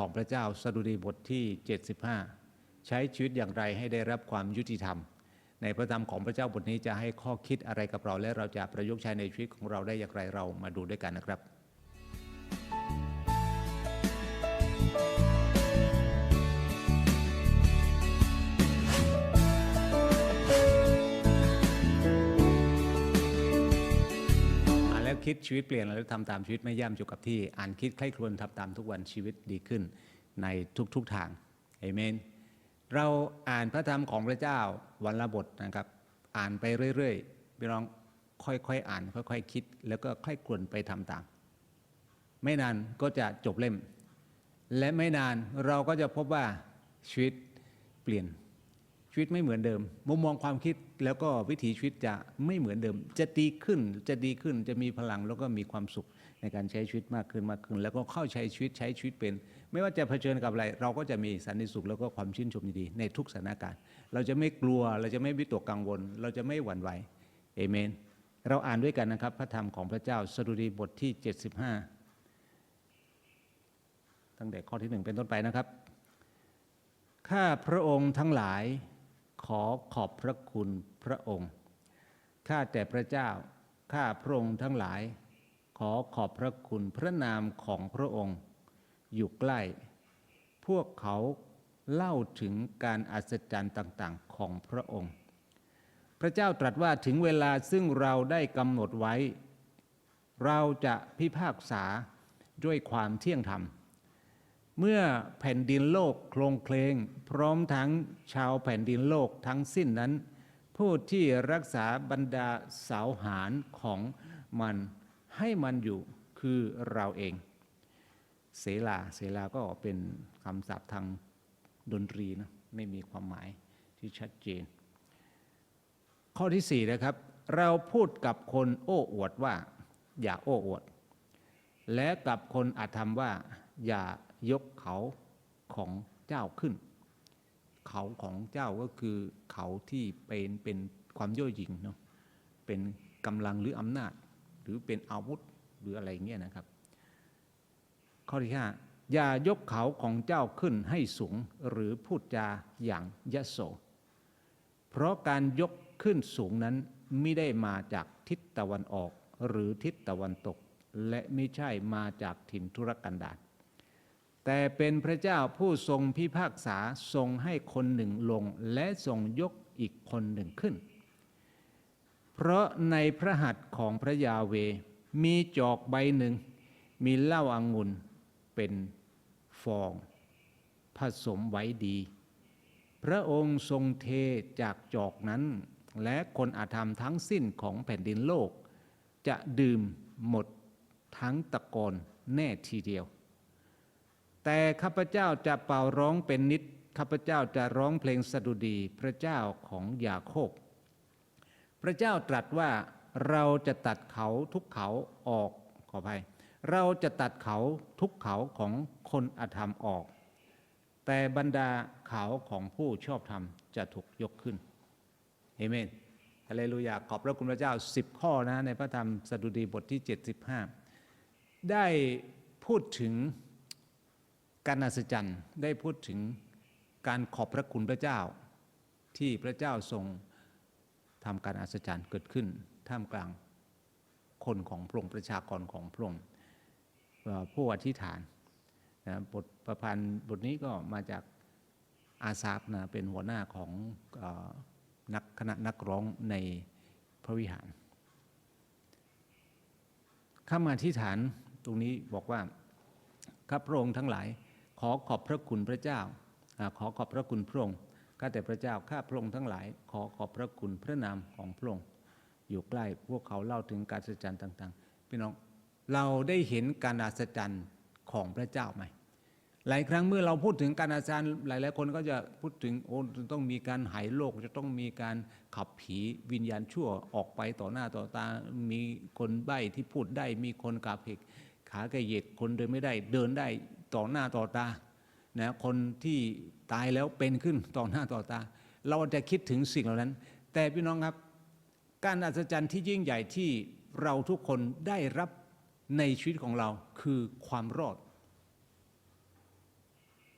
ของพระเจ้าสดุดีบทที่ 75 ใช้ชีวิตอย่างไรให้ได้รับความยุติธรรม ในพระธรรมของพระเจ้าบทนี้จะให้ข้อคิดอะไรกับเรา และเราจะประยุกต์ใช้ในชีวิตของเราได้อย่างไรเรามาดูด้วยกันนะครับ คิดชีวิตเปลี่ยนแล้วทำตามชีวิตไม่ย่ำอยู่กับที่ อ่านคิดใคร่ครวญทำตามทุกวันชีวิตดีขึ้นในทุกๆทางเอเมน เราอ่านพระธรรมของพระเจ้าวันละบทนะครับ อ่านไปเรื่อยๆพี่น้องค่อยๆอ่าน ค่อยๆคิด แล้วก็ค่อยครวญไปทำตาม ไม่นานก็จะจบเล่ม และไม่นานเราก็จะพบว่าชีวิตเปลี่ยน ชีวิตไม่เหมือนเดิม มุมมองความคิดแล้วก็วิถีชีวิตจะไม่เหมือนเดิม จะดีขึ้นจะดีขึ้นจะมีพลังแล้วก็มีความสุขในการใช้ชีวิตมากขึ้นมากขึ้น แล้วก็เข้าใช้ชีวิตใช้ชีวิตเป็น ไม่ว่าจะเผชิญกับอะไร เราก็จะมีสันติสุขแล้วก็ความชื่นชมยินดีในทุกสถานการณ์ เราจะไม่กลัวเราจะไม่วิตกกังวล เราจะไม่หวั่นไหวเอเมน เราอ่านด้วยกันนะครับ พระธรรมของพระเจ้าสดุดีบทที่ 75 ตั้งแต่ข้อที่หนึ่งเป็นต้นไปนะครับข้าพระองค์ทั้งหลาย ขอขอบพระคุณพระองค์ ข้าแต่พระเจ้า ข้าพระองค์ทั้งหลาย ขอขอบพระคุณพระนามของพระองค์ อยู่ใกล้ พวกเขาเล่าถึงการอัศจรรย์ต่างๆ ของพระองค์ พระเจ้าตรัสว่าถึงเวลาซึ่งเราได้กำหนดไว้ เราจะพิพากษาด้วยความเที่ยงธรรม เมื่อแผ่นดินโลกโครงเคลงพร้อมทั้งชาวแผ่นดินโลกทั้งสิ้นนั้น ผู้ที่รักษาบรรดาเสาหารของมันให้มันอยู่คือเราเอง เสลาเสลาก็เป็นคำศัพท์ทางดนตรีนะไม่มีความหมายที่ชัดเจน ข้อที่สี่นะครับ เราพูดกับคนโอ้อวดว่า อย่าโอ้อวด และกับคนอาธรรมว่า อย่า ยกเขาของเจ้าขึ้น เขาของเจ้าก็คือเขาที่เป็นเป็นความย่อหยิ่งเนาะเป็นกำลังหรืออำนาจ หรือเป็นอาวุธหรืออะไรเงี้ยนะครับ ข้อที่ห้าอย่ายกเขาของเจ้าขึ้นให้สูงหรือพูดจาอย่างยโส เพราะการยกขึ้นสูงนั้นไม่ได้มาจากทิศตะวันออกหรือทิศตะวันตก และไม่ใช่มาจากถิ่นทุรกันดาร แต่เป็นพระเจ้าผู้ทรงพิพากษาทรงให้คนหนึ่งลง และทรงยกอีกคนหนึ่งขึ้น เพราะในพระหัตถ์ของพระยาเว มีจอกใบหนึ่ง มีเหล้าอางุ่นเป็นฟอง ผสมไว้ดี พระองค์ทรงเทจากจอกนั้น และคนอาธรรมทั้งสิ้นของแผ่นดินโลก จะดื่มหมดทั้งตะกอนแน่ทีเดียว แต่ข้าพเจ้าจะเป่าร้องเป็นนิดข้าพเจ้าจะร้องเพลงสดุดีพระเจ้าของยาโคบ พระเจ้าตรัสว่าเราจะตัดเขาทุกเขาออกขออภัยเราจะตัดเขาทุกเขาของคนอธรรมออก แต่บรรดาเขาของผู้ชอบธรรมจะถูกยกขึ้นเอเมนฮาเลลูยาขอบพระคุณพระเจ้า 10 ข้อนะในพระธรรมสดุดีบทที่ 75 ได้พูดถึง การอัศจรรย์ได้พูดถึงการขอบพระคุณพระเจ้า ที่พระเจ้าทรงทำการอัศจรรย์เกิดขึ้น ท่ามกลางคนของพระองค์ประชากรของพระองค์ผู้อธิษฐานนะบทประพันธ์บทนี้ก็มาจากอาซาฟนะเป็นหัวหน้าของอนักคณะนักร้องในพระวิหารข้ามาอธิษฐานตรงนี้บอกว่าข้าพระองค์ทั้งหลาย ขอขอบพระคุณพระเจ้า ขอขอบพระคุณพระองค์ข้าแต่พระเจ้าข้าพระองค์ทั้งหลาย ขอขอบพระคุณพระนามของพระองค์อยู่ใกล้พวกเขาเล่าถึงการอัศจรรย์ต่าง ๆ พี่น้องเราได้เห็นการอัศจรรย์ของพระเจ้าไหมหลายครั้งเมื่อเราพูดถึงการอาจารย์หลาย ๆ คนก็จะพูดถึงโอ้จะต้องมีการหายโรคจะต้องมีการขับผีวิญญาณชั่วออกไปต่อหน้าต่อตา มีคนใบ้ที่พูดได้มีคนกาเพกขากระเหยดคนเดินไม่ได้ เดินได้ ต่อหน้าต่อตานะคนที่ตายแล้วเป็นขึ้นต่อหน้าต่อตา เราจะคิดถึงสิ่งเหล่านั้น แต่พี่น้องครับ การอัศจรรย์ที่ยิ่งใหญ่ที่เราทุกคนได้รับในชีวิตของเราคือความรอด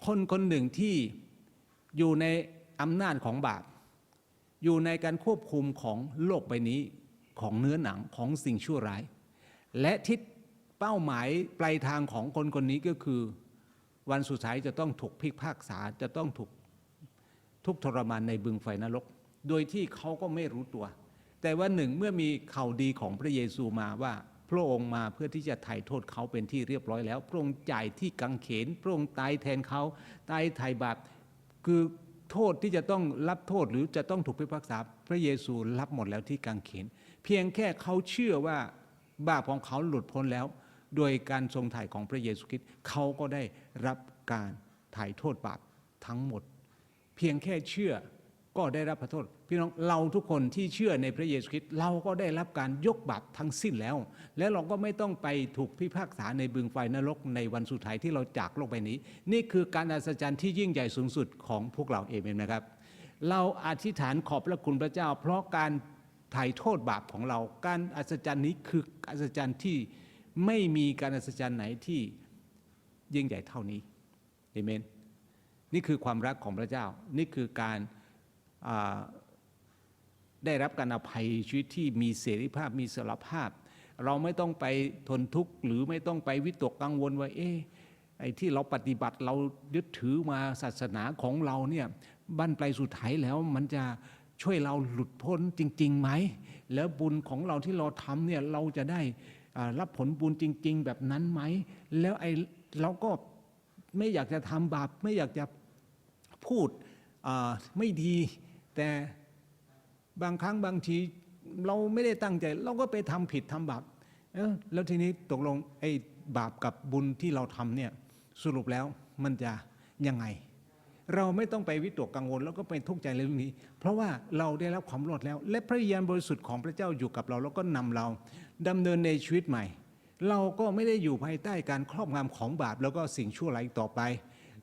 คนคนหนึ่งที่อยู่ในอำนาจของบาปอยู่ในการควบคุมของโลกใบนี้ของเนื้อหนังของสิ่งชั่วร้าย และทิศ เป้าหมายปลายทางของคนคนนี้ก็คือ วันสุดท้ายจะต้องถูกพิพากษาจะต้องถูกทุกทรมานในบึงไฟนรก โดยที่เขาก็ไม่รู้ตัว แต่ว่าหนึ่งเมื่อมีข่าวดีของพระเยซูมาว่าพระองค์มาเพื่อที่จะไถ่โทษเขาเป็นที่เรียบร้อยแล้ว พระองค์จ่ายที่กังเขน พระองค์ตายแทนเขาตายไถ่บาปคือโทษที่จะต้องรับโทษหรือจะต้องถูกพิพากษาพระเยซูรับหมดแล้วที่กังเขน เพียงแค่เขาเชื่อว่าบาปของเขาหลุดพ้นแล้ว โดยการทรงไถ่ของพระเยซูคริสต์เขาก็ได้รับการไถ่โทษบาปทั้งหมด เพียงแค่เชื่อก็ได้รับพระโทษ พี่น้องเราทุกคนที่เชื่อในพระเยซูคริสต์เราก็ได้รับการยกบาปทั้งสิ้นแล้ว และเราก็ไม่ต้องไปถูกพิพากษาในบึงไฟนรกในวันสุดท้ายที่เราจากโลกใบนี้ นี่คือการอัศจรรย์ที่ยิ่งใหญ่สูงสุดของพวกเราเองนะครับ เราอธิษฐานขอบพระคุณพระเจ้า เพราะการไถ่โทษบาปของเรา การอัศจรรย์นี้คืออัศจรรย์ที่ ไม่มีการอัศจรรย์ไหนที่ยิ่งใหญ่เท่านี้เอเมน นี่คือความรักของพระเจ้า นี่คือการาได้รับการอภัยชีวิตที่มีเสรีภาพมีสารภาพ เราไม่ต้องไปทนทุกข์หรือไม่ต้องไปวิตกกังวลว่าเอ๊ะไอ้ที่เราปฏิบัติเรายึดถือมาศาสนาของเราเนี่ยบั้นปลายสุดท้ายแล้วมันจะช่วยเราหลุดพ้นจริงๆไหม แล้วบุญของเราที่เราทำเนี่ยเราจะได้ รับผลบุญจริง ๆ แบบนั้นไหม แล้วไอ้เราก็ไม่อยากจะทำบาปไม่อยากจะพูดไม่ดี แต่บางครั้งบางทีเราไม่ได้ตั้งใจ เราก็ไปทำผิดทำบาปแล้วทีนี้ตกลงไอ้บาปกับบุญที่เราทำเนี่ยสรุปแล้วมันจะยังไง เราไม่ต้องไปวิตกกังวลแล้วก็ไปทุกข์ใจเรื่องนี้ เพราะว่าเราได้รับความรอดแล้ว และพระวิญาณบริสุทธิ์ของพระเจ้าอยู่กับเราแล้วก็นำเราดำเนินในชีวิตใหม่ เราก็ไม่ได้อยู่ภายใต้การครอบงำของบาปแล้วก็สิ่งชั่วร้ายต่อไป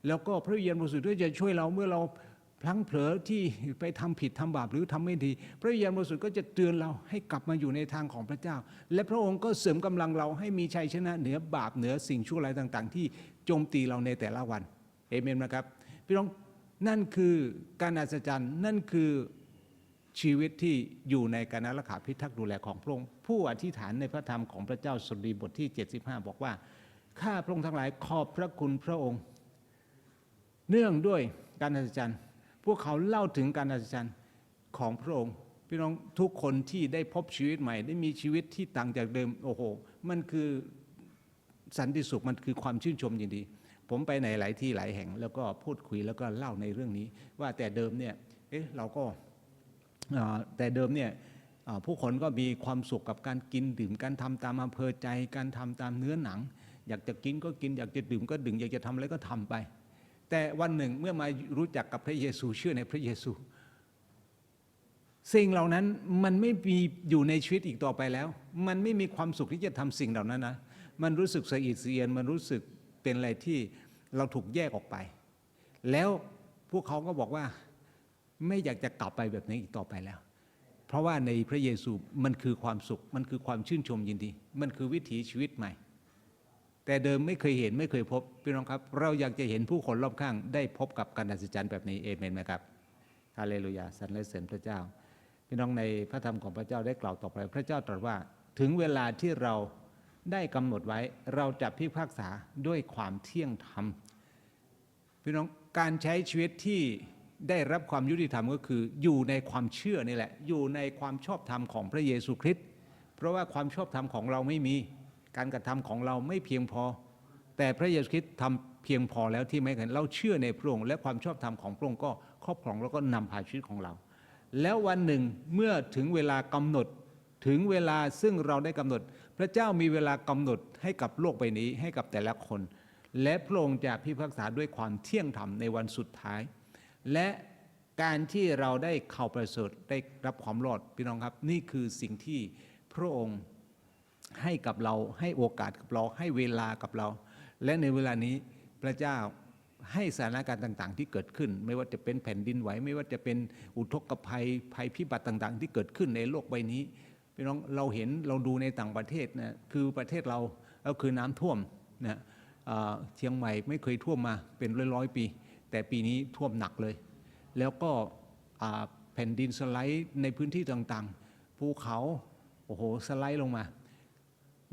แล้วก็พระวิญาณบริสุทธิ์ก็จะช่วยเราเมื่อเราพลั้งเผลอที่ไปทำผิดทำบาปหรือทำไม่ดี พระวิญาณบริสุทธิ์ก็จะเตือนเราให้กลับมาอยู่ในทางของพระเจ้า และพระองค์ก็เสริมกำลังเราให้มีชัยชนะเหนือบาปเหนือสิ่งชั่วร้ายต่าง ๆ ที่โจมตีเราในแต่ละวันเอเมนนะครับ พี่น้องนั่นคือการอัศจรรย์นั่นคือชีวิตที่อยู่ในการรักขาพิทักษ์ดูแลของพระองค์ผู้อธิษฐานในพระธรรมของพระเจ้าสุดีบทที่ 75 บอกว่า ข้าพระองค์ทั้งหลายขอบพระคุณพระองค์ เนื่องด้วยการอัศจรรย์พวกเขาเล่าถึงการอัศจรรย์ของพระองค์ พี่น้องทุกคนที่ได้พบชีวิตใหม่ ได้มีชีวิตที่ต่างจากเดิมโอ้โห มันคือสันติสุขมันคือความชื่นชมยินดี ผมไปในหลายที่หลายแห่ง แล้วก็พูดคุยแล้วก็เล่าในเรื่องนี้ ว่าแต่เดิมเนี่ยเอ๊ะเราก็แต่เดิมเนี่ยผู้คนก็มีความสุขกับการกินดื่มการทำตามอำเภอใจการทำตามเนื้อหนัง อยากจะกินก็กินอยากจะดื่มก็ดื่มอยากจะทำอะไรก็ทำไป แต่วันหนึ่งเมื่อมารู้จักกับพระเยซูเชื่อในพระเยซู สิ่งเหล่านั้นมันไม่มีอยู่ในชีวิตอีกต่อไปแล้ว มันไม่มีความสุขที่จะทำสิ่งเหล่านั้นนะมันรู้สึกสะอิดสะเอียนมันรู้สึก เป็นอะไรที่เราถูกแยกออกไป แล้วพวกเขาก็บอกว่าไม่อยากจะกลับไปแบบนี้อีกต่อไปแล้ว เพราะว่าในพระเยซูมันคือความสุข มันคือความชื่นชมยินดี มันคือวิถีชีวิตใหม่ แต่เดิมไม่เคยเห็นไม่เคยพบพี่น้องครับ เราอยากจะเห็นผู้คนรอบข้าง ได้พบกับการอัศจรรย์แบบนี้เอเมนไหมครับฮาเลลูยาสรรเสริญพระเจ้า พี่น้องในพระธรรมของพระเจ้าได้กล่าวต่อไป พระเจ้าตรัสว่าถึงเวลาที่เรา ได้กำหนดไว้เราจะพิพากษาด้วยความเที่ยงธรรมพี่น้องการใช้ชีวิตที่ได้รับความยุติธรรมก็คือ อยู่ในความเชื่อนี่แหละ อยู่ในความชอบธรรมของพระเยซูคริสต์เพราะว่าความชอบธรรมของเราไม่มี การกระทำของเราไม่เพียงพอ แต่พระเยซูคริสต์ทำเพียงพอแล้วที่ไม่เห็นเราเชื่อในพระองค์และความชอบธรรมของพระองค์ก็ครอบครองแล้วก็นำพาชีวิตของเรา แล้ววันหนึ่งเมื่อถึงเวลากำหนดถึงเวลาซึ่งเราได้กำหนด พระเจ้ามีเวลากำหนดให้กับโลกใบนี้ให้กับแต่ละคน และพระองค์จะพิพากษาด้วยความเที่ยงธรรมในวันสุดท้าย และการที่เราได้เข้าประเสริฐได้รับความรอดพี่น้องครับ นี่คือสิ่งที่พระองค์ให้กับเราให้โอกาสกับเราให้เวลากับเรา และในเวลานี้พระเจ้าให้สถานการณ์ต่าง ๆ ที่เกิดขึ้น ไม่ว่าจะเป็นแผ่นดินไหว ไม่ว่าจะเป็นอุทกภัยภัยพิบัติต่าง ๆ ที่เกิดขึ้นในโลกใบนี้ พี่น้องเราเห็นเราดูในต่างประเทศนะคือประเทศเราก็คือน้ำท่วมนะเชียงใหม่ไม่เคยท่วมมาเป็นร้อยๆปี แต่ปีนี้ท่วมหนักเลย แล้วก็แผ่นดินสไลด์ในพื้นที่ต่างๆภูเขาโอ้โหสไลด์ลงมา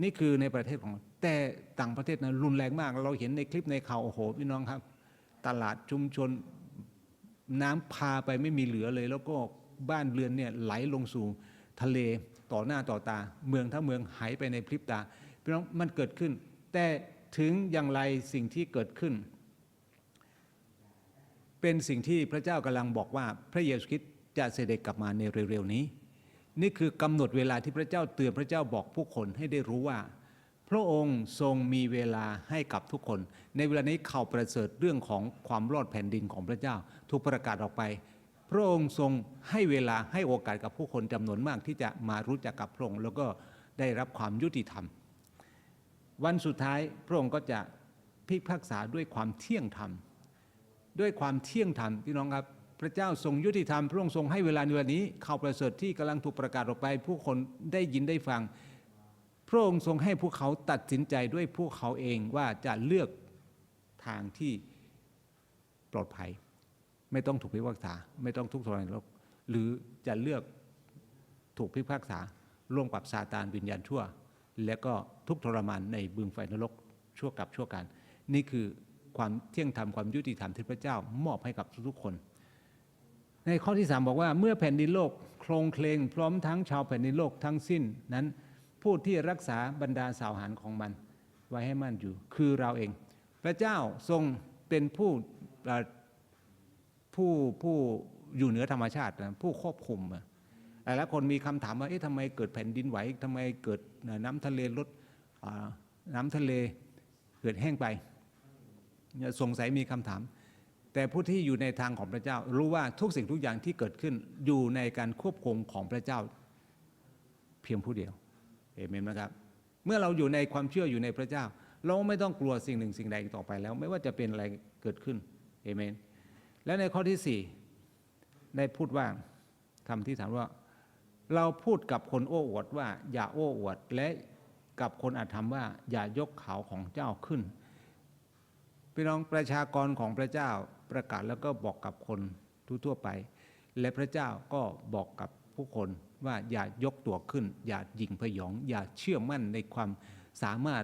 นี่คือในประเทศของเราแต่ต่างประเทศนะรุนแรงมาก เราเห็นในคลิปในข่าวโอ้โหพี่น้องครับ ตลาดชุมชนน้ำพาไปไม่มีเหลือเลย แล้วก็บ้านเรือนเนี่ยไหลลงสู่ทะเล ต่อหน้าต่อตา เมืองทั้งเมืองหายไปในพริบตาพี่น้องมันเกิดขึ้น แต่ถึงอย่างไรสิ่งที่เกิดขึ้น เป็นสิ่งที่พระเจ้ากำลังบอกว่าพระเยซูคริสต์จะเสด็จกลับมาในเร็วๆนี้ นี่คือกำหนดเวลาที่พระเจ้าเตือนพระเจ้าบอกผู้คนให้ได้รู้ว่า พระองค์ทรงมีเวลาให้กับทุกคน ในเวลานี้ข่าวประเสริฐเรื่องของความรอดแผ่นดินของพระเจ้า ถูกประกาศออกไป พระองค์ทรงให้เวลาให้โอกาสกับผู้คนจำนวนมากที่จะมารู้จักกับพระองค์แล้วก็ได้รับความยุติธรรม วันสุดท้ายพระองค์ก็จะพิพากษาด้วยความเที่ยงธรรม ด้วยความเที่ยงธรรมพี่น้องครับพระเจ้าทรงยุติธรรมพระองค์ทรงให้เวลาในวันนี้ข่าวประเสริฐที่กำลังถูกประกาศออกไป ผู้คนได้ยินได้ฟัง พระองค์ทรงให้พวกเขาตัดสินใจด้วยพวกเขาเองว่าจะเลือกทางที่ปลอดภัย ไม่ต้องถูกพิพากษา ไม่ต้องทุกข์ทรมานโลกหรือจะเลือกถูกพิพากษาร่วมกับซาตานวิญญาณชั่ว และก็ทุกข์ทรมานในบึงไฟนรกชั่วกับชั่วการ นี่คือความเที่ยงธรรมความยุติธรรมที่พระเจ้ามอบให้กับทุกๆคน ในข้อที่3บอกว่าเมื่อแผ่นดินโลกโครงเคลงพร้อมทั้งชาวแผ่นดินโลกทั้งสิ้นนั้นผู้ที่รักษาบรรดาสาวหารของมัน ไว้ให้มั่นอยู่ คือเราเอง พระเจ้าทรงเป็นผู้ ผู้ผู้อยู่เหนือธรรมชาตินะผู้ควบคุมอะหลายคนมีคำถามว่าเอ๊ะทำไมเกิดแผ่นดินไหวทำไมเกิดน้ำทะเลลดน้ำทะเลเกิดแห้งไปสงสัยมีคำถาม แต่ผู้ที่อยู่ในทางของพระเจ้า รู้ว่าทุกสิ่งทุกอย่างที่เกิดขึ้นอยู่ในการควบคุมของพระเจ้า เพียงผู้เดียวเอเมนนะครับ เมื่อเราอยู่ในความเชื่ออยู่ในพระเจ้า เราไม่ต้องกลัวสิ่งหนึ่งสิ่งใดต่อไปแล้ว ไม่ว่าจะเป็นอะไรเกิดขึ้นเอเมน และในข้อที่สี่ได้พูดว่าคำที่ถามว่า เราพูดกับคนโอ้อวดว่า อย่าโอ้อวดและกับคนอาธรรมว่า อย่ายกเขาของเจ้าขึ้นพี่น้องประชากรของพระเจ้าประกาศแล้วก็บอกกับคนทั่วไป และพระเจ้าก็บอกกับผู้คนว่าอย่ายกตัวขึ้น อย่าหยิ่งพยอง อย่าเชื่อมั่นในความสามารถ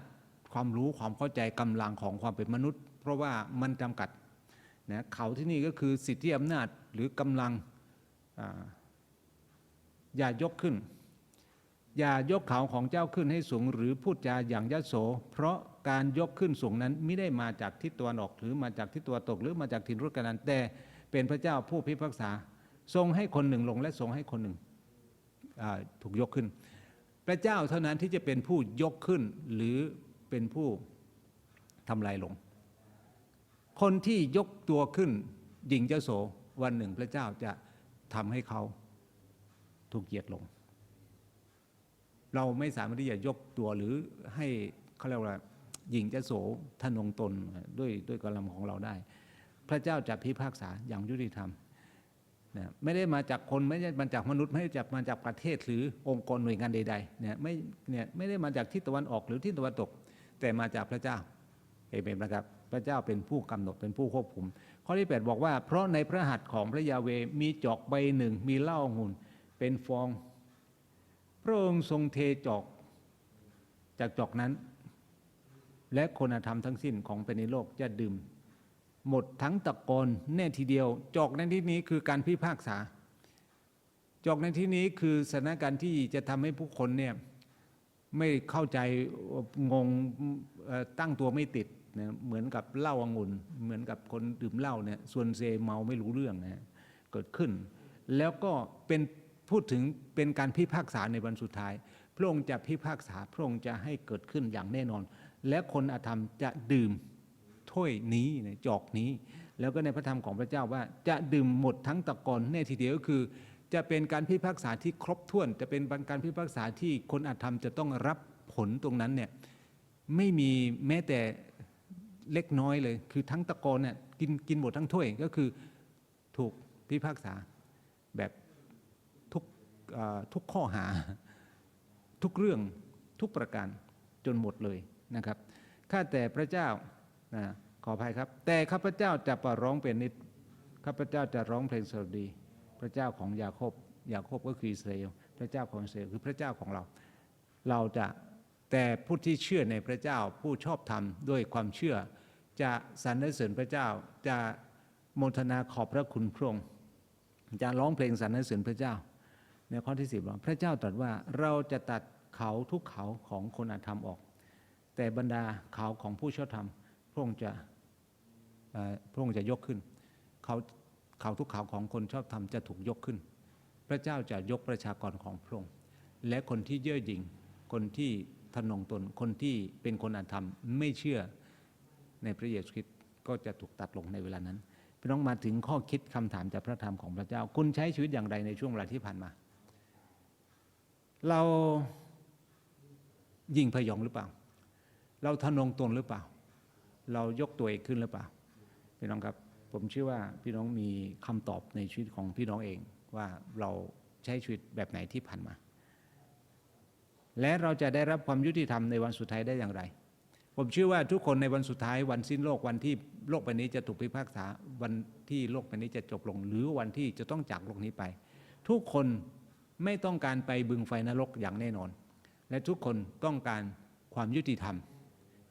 ความรู้ความเข้าใจกำลังของความเป็นมนุษย์ เพราะว่ามันจำกัด นะเขาที่นี่ก็คือสิทธิอำนาจหรือกำลังอย่ายกขึ้น อย่ายกเขาของเจ้าขึ้นให้สูง หรือพูดจาอย่างยโส เพราะการยกขึ้นสูงนั้นไม่ได้มาจากทิศตะวันออก หรือมาจากทิศตะวันตก หรือมาจากถิ่นรุกกันนันแต่เป็นพระเจ้าผู้พิพากษา ทรงให้คนหนึ่งลงและทรงให้คนหนึ่งถูกยกขึ้น พระเจ้าเท่านั้นที่จะเป็นผู้ยกขึ้นหรือเป็นผู้ทำลายลง คนที่ยกตัวขึ้นหญิงเจ้าโสวันหนึ่งพระเจ้าจะทำให้เขาถูกเหยียดลง เราไม่สามารถที่จะยกตัวหรือให้เขาเรียกว่าหญิงเจะโสทนงตนด้วยด้วยกำลังของเราได้ พระเจ้าจะพิพากษาอย่างยุติธรรมนะไม่ได้มาจากคนไม่ได้มาจากมนุษย์ไม่ได้จากมาจากประเทศหรือองค์กรหน่วยงานใดๆเนี่ยไม่เนี่ยไม่ได้มาจากทิศตะวันออกหรือทิศตะวันตก แต่มาจากพระเจ้าเอเมนนะครับ พระเจ้าเป็นผู้กำหนดเป็นผู้ควบคุม ข้อที่ 8 บอกว่า เพราะในพระหัตถ์ของพระยาเวมีจอกใบหนึ่ง มีเหล้าองุ่นเป็นฟอง พระองค์ทรงเทจอกจากจอกนั้น และคนธรรมทั้งสิ้นของเป็นในโลกจะดื่ม หมดทั้งตะกอนแน่ทีเดียว จอกในที่นี้คือการพิพากษา จอกในที่นี้คือสถานการณ์ที่จะทำให้ผู้คนเนี่ยไม่เข้าใจงงตั้งตัวไม่ติด นะเหมือนกับเหล้าองุ่นเหมือนกับคนดื่มเหล้าเนี่ยส่วนเซเมาไม่รู้เรื่องนะเกิดขึ้น แล้วก็เป็นพูดถึงเป็นการพิพากษาในวันสุดท้าย พระองค์จะพิพากษาพระองค์จะให้เกิดขึ้นอย่างแน่นอน และคนอธรรมจะดื่มถ้วยนี้จอกนี้ แล้วก็ในพระธรรมของพระเจ้าว่าจะดื่มหมดทั้งตะกอนแน่ทีเดียวก็คือ จะเป็นการพิพากษาที่ครบถ้วน จะเป็นการพิพากษาที่คนอธรรมจะต้องรับผลตรงนั้นเนี่ยไม่มีแม้แต่ เล็กน้อยเลย คือทั้งตะกอนเนี่ยกินกินหมดทั้งถ้วยก็คือถูกพิพากษาแบบทุกทุกข้อหา ทุกเรื่องทุกประการจนหมดเลยนะครับข้าแต่พระเจ้านะขออภัยครับ แต่ข้าพเจ้าจะประร้องเป็นนิดข้าพเจ้าจะร้องเพลงสดุดี พระเจ้าของยาโคบยาโคบก็คืออิสราเอลพระเจ้าของอิสราเอลคือพระเจ้าของเรา เราจะแต่ผู้ที่เชื่อในพระเจ้าผู้ชอบธรรมด้วยความเชื่อ จะสรรเสริญพระเจ้า จะโมทนาขอบพระคุณพระองค์จะร้องเพลงสรรเสริญพระเจ้า ในข้อที่สิบพระเจ้าตรัสว่าเราจะตัดเขาทุกเขาของคนอาธรรมออก แต่บรรดาเขาของผู้ชอบธรรมพระองค์จะพระองค์จะยกขึ้น เขาเขาทุกเขาของคนชอบธรรมจะถูกยกขึ้น พระเจ้าจะยกประชากรของพระองค์และคนที่เย่อหยิ่งคนที่ทะนงตนคนที่เป็นคนอาธรรมไม่เชื่อ ในพระเยซูคริสต์ก็จะถูกตัดลงในเวลานั้นพี่น้องมาถึงข้อคิดคำถามจากพระธรรมของพระเจ้า คุณใช้ชีวิตอย่างไรในช่วงเวลาที่ผ่านมา เรายิงพยองหรือเปล่า เราทะนงตนหรือเปล่า เรายกตัวเองขึ้นหรือเปล่า พี่น้องครับ ผมเชื่อว่าพี่น้องมีคำตอบในชีวิตของพี่น้องเองว่าเราใช้ชีวิตแบบไหนที่ผ่านมา และเราจะได้รับความยุติธรรมในวันสุดท้ายได้อย่างไร ผมเชื่อว่าทุกคนในวันสุดท้ายวันสิ้นโลกวันที่โลกใบนี้จะถูกพิพากษาวันที่โลกใบนี้จะจบลง หรือวันที่จะต้องจากโลกนี้ไป ทุกคนไม่ต้องการไปบึงไฟนรกอย่างแน่นอน และทุกคนต้องการความยุติธรรม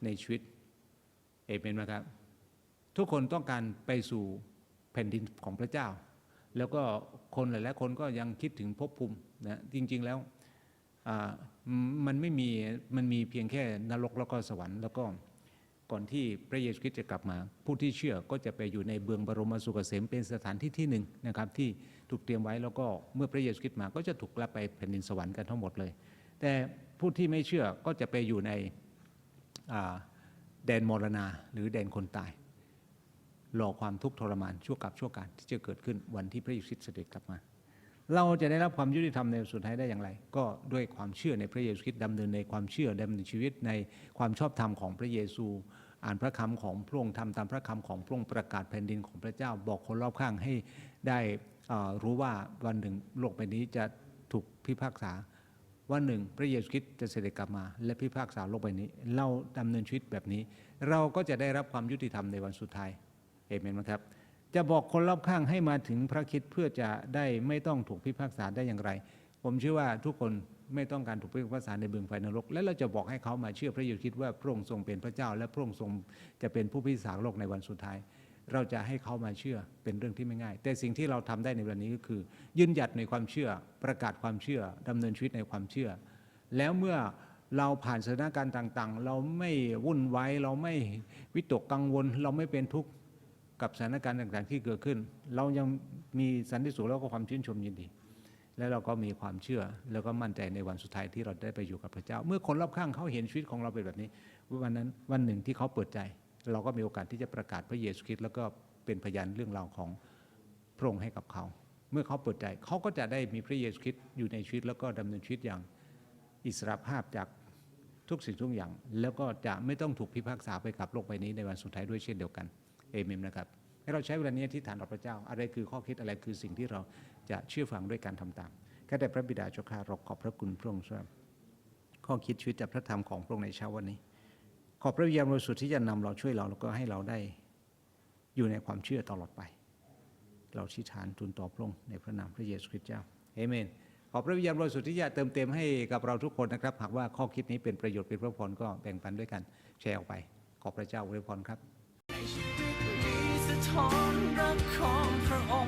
ในชีวิตเอเมนไหมครับ ทุกคนต้องการไปสู่แผ่นดินของพระเจ้า แล้วก็คนหลายๆคนก็ยังคิดถึงภพภูมินะจริง ๆ แล้ว มันไม่มีมันมีเพียงแค่นรกแล้วก็สวรรค์แล้วก็ก่อนที่พระเยซูคริสต์จะกลับมา ผู้ที่เชื่อก็จะไปอยู่ในเบืองบรมสุขเกษมเป็นสถานที่ที่หนึ่งนะครับที่ถูกเตรียมไว้แล้วก็เมื่อพระเยซูคริสต์มาก็จะถูกรับไปแผ่นดินสวรรค์กันทั้งหมดเลย แต่ผู้ที่ไม่เชื่อก็จะไปอยู่ในแดนมรณาหรือแดนคนตายรอความทุกข์ทรมานชั่วกับชั่วการที่จะเกิดขึ้นวันที่พระเยซูคริสต์เสด็จกลับมา เราจะได้รับความยุติธรรมในสุดท้ายได้อย่างไร ก็ด้วยความเชื่อในพระเยซูคริสต์ดำเนินในความเชื่อดำเนินชีวิตในความชอบธรรมของพระเยซู อ่านพระคำของพระองค์ทำตามพระคำของพระองค์ประกาศแผ่นดินของพระเจ้าบอกคนรอบข้างให้ได้รู้ว่าวันหนึ่งโลกใบนี้จะถูกพิพากษาวันหนึ่งพระเยซูคริสต์จะเสด็จกลับมา และพิพากษาโลกใบนี้ เราดำเนินชีวิตแบบนี้ เราก็จะได้รับความยุติธรรมในวันสุดท้ายเอเมนไหมครับ จะบอกคนรอบข้างให้มาถึงพระคิดเพื่อจะได้ไม่ต้องถูกพิพากษาได้อย่างไร ผมเชื่อว่าทุกคนไม่ต้องการถูกพิพากษาในเบืองไฟนรก และเราจะบอกให้เขามาเชื่อพระเยซูคริสต์ว่าพระองค์ทรงเป็นพระเจ้า และพระองค์ทรงจะเป็นผู้พิพากษาโลกในวันสุดท้าย เราจะให้เขามาเชื่อเป็นเรื่องที่ไม่ง่าย แต่สิ่งที่เราทำได้ในวันนี้ก็คือ ยืนหยัดในความเชื่อประกาศความเชื่อดำเนินชีวิตในความเชื่อ แล้วเมื่อเราผ่านสถานการณ์ต่างๆ เราไม่วุ่นวายเราไม่วิตกกังวล เราไม่เป็นทุกข์ กับสถานการณ์ต่างๆที่เกิดขึ้น เรายังมีสันติสุขแล้วก็ความชื่นชมยินดี และเราก็มีความเชื่อแล้วก็มั่นใจในวันสุดท้ายที่เราได้ไปอยู่กับพระเจ้า เมื่อคนรอบข้างเขาเห็นชีวิตของเราเป็นแบบนี้วันนั้นวันหนึ่งที่เขาเปิดใจ เราก็มีโอกาสที่จะประกาศพระเยซูคริสต์แล้วก็เป็นพยานเรื่องราวของพระองค์ให้กับเขา เมื่อเขาเปิดใจเขาก็จะได้มีพระเยซูคริสต์อยู่ในชีวิตแล้วก็ดำเนินชีวิตอย่างอิสรภาพจากทุกสิ่งทุกอย่าง แล้วก็จะไม่ต้องถูกพิพากษาไปกับโลกใบนี้ในวันสุดท้ายด้วยเช่นเดียวกัน เอเมนนะครับให้เราใช้เวลานี้ที่ฐานต่อพระเจ้า อะไรคือข้อคิดอะไรคือสิ่งที่เราจะเชื่อฟังด้วยการทำตามข้าแต่พระบิดาเจ้าข้าเราขอบพระคุณพระองค์สำหรับข้อคิดชีวิตจากพระธรรมของพระองค์ในเช้าวันนี้ ขอบพระวิญญาณบริสุทธิ์ที่จะนำเราช่วยเราแล้วก็ให้เราได้อยู่ในความเชื่อตลอดไป เราชี้ฐานทูลต่อพระองค์ในพระนามพระเยซูคริสต์เจ้าเอเมนขอพระวิญญาณบริสุทธิ์ที่จะเติมเต็มให้กับเราทุกคนนะครับ หากว่าข้อคิดนี้เป็นประโยชน์เป็นพระพรก็แบ่งปันด้วยกันแชร์ออกไป ขอบพระเจ้าอวยพรครับ ท้อนรักของพระองค์